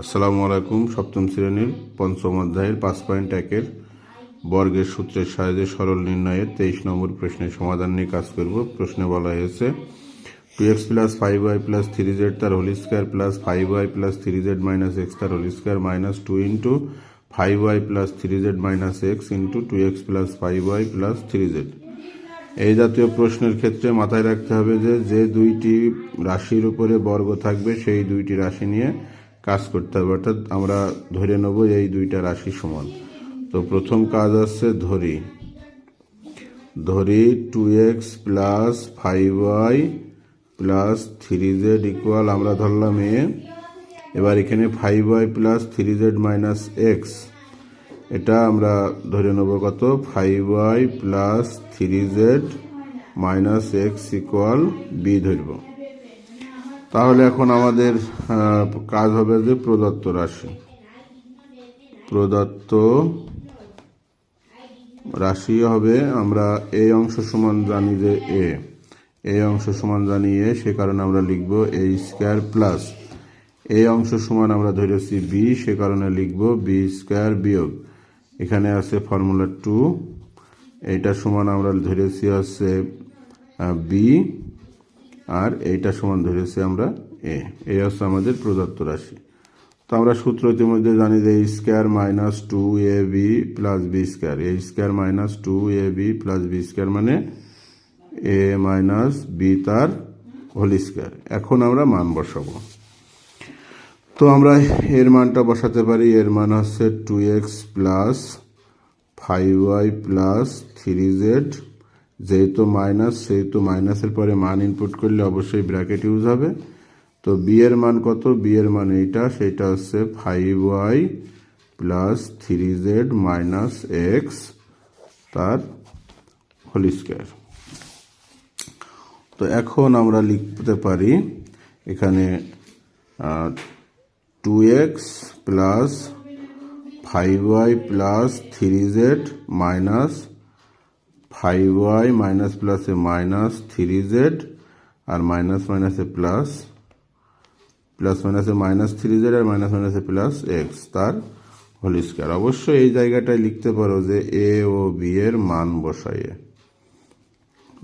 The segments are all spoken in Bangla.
আসসালামু আলাইকুম, সপ্তম শ্রেণির পঞ্চম অধ্যায়ের পাঁচ পয়েন্ট একের বর্গের সূত্রের সাহায্যে সরল নির্ণয়ের তেইশ নম্বর প্রশ্নের সমাধান নিয়ে কাজ করব। প্রশ্নে বলা হয়েছে two x plus five y plus three z তার whole square plus five y plus three z minus x তার whole square minus two into five y plus three z minus x into two x plus five y plus three z. এই জাতীয় প্রশ্নের ক্ষেত্রে মাথায় রাখতে হবে যে যে দুইটি রাশির উপরে বর্গ থাকবে, সেই দুইটি রাশি নিয়ে কাজ করতে হবে। অর্থাৎ আমরা ধরে নেব এই দুইটা রাশি সমান। তো প্রথম কাজ আছে ধরি। ধরি two x plus five y plus three z equal আমরা ধরলাম এ। এবার এখানে five y plus three z minus x এটা আমরা ধরে নেব কত? Five y plus three z minus x equal b ধরব। তাহলে এখন আমাদের কাজ হবে যে প্রদত্ত রাশি। প্রদত্ত রাশি হবে, আমরা এই অংশ সমান জানি যে এ। এই অংশ সমান জানি এ, সে কারণে আমরা লিখব এ স্কোয়ার প্লাস। এই অংশ সমান আমরা ধরেছি বি, সে কারণে লিখব বি স্কোয়ার বিয়োগ। এখানে আছে ফর্মুলা টু, এইটা সমান আমরা ধরেছি হচ্ছে বি। আর এইটা সমান ধরেছি আমরা এ এই হচ্ছে আমাদের প্রদত্ত রাশি। তো আমরা সূত্র ইতিমধ্যে জানি যে a square minus two a b plus b square. A square minus two a b plus b square মানে এ মাইনাস বি তার হোল স্কোয়ার। এখন আমরা মান বসাবো। তো আমরা এর মানটা বসাতে পারি। এর মান হচ্ছে two x plus five y plus three z যেহেতু মাইনাস, সেহেতু মাইনাসের পরে মান ইনপুট করলে অবশ্যই ব্র্যাকেট ইউজ হবে। তো বি এর মান কত? বি এর মান এইটা, সেটা হচ্ছে five y plus three z minus x তার হোল স্কোয়ার তো এখন আমরা লিখতে পারি এখানে two x plus five y plus three z minus five y minus প্লাসে মাইনাস থ্রি জেড আর মাইনাস মাইনাসে প্লাস প্লাস মাইনাসে মাইনাস থ্রি জেড আর মাইনাস মাইনাসে প্লাস এক্স, তার হোল স্কোয়ার। অবশ্যই এই জায়গাটায় লিখতে পারো যে এ ও বি এর মান বসাইয়ে।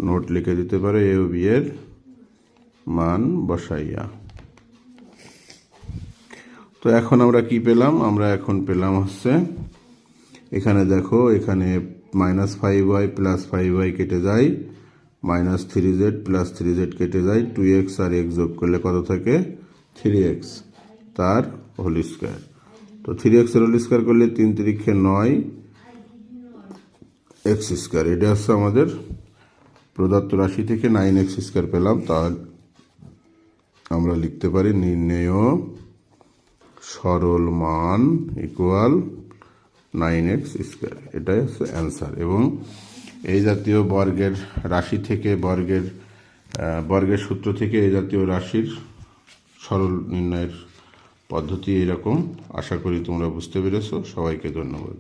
নোট লিখে দিতে পারো এ ও বি এর মান বসাইয়া। তো এখন আমরা কি পেলাম? আমরা এখন পেলাম হচ্ছে, এখানে দেখো, এখানে minus five y plus five y কেটে যায়, minus three z plus three z কেটে যায়, টু এক্স আর এক্স যোগ করলে কত থাকে? থ্রি এক্স, তার হোল স্কোয়ার। তো থ্রি এক্সের হোল স্কোয়ার করলে তিন তিরিক্ষে নয়, এক্স স্কোয়ার। এটা হচ্ছে আমাদের প্রদত্ত রাশি থেকে নাইন এক্স স্কোয়ার পেলাম তাহলে আমরা লিখতে পারি নির্ণেয় সরল মান ইকুয়াল নাইন এক্স স্কোয়ার। এটাই হচ্ছে অ্যান্সার। এবং এই জাতীয় বর্গের রাশি থেকে বর্গের বর্গের সূত্র থেকে এই জাতীয় রাশির সরল নির্ণয়ের পদ্ধতি এরকম। আশা করি তোমরা বুঝতে পেরেছ। সবাইকে ধন্যবাদ।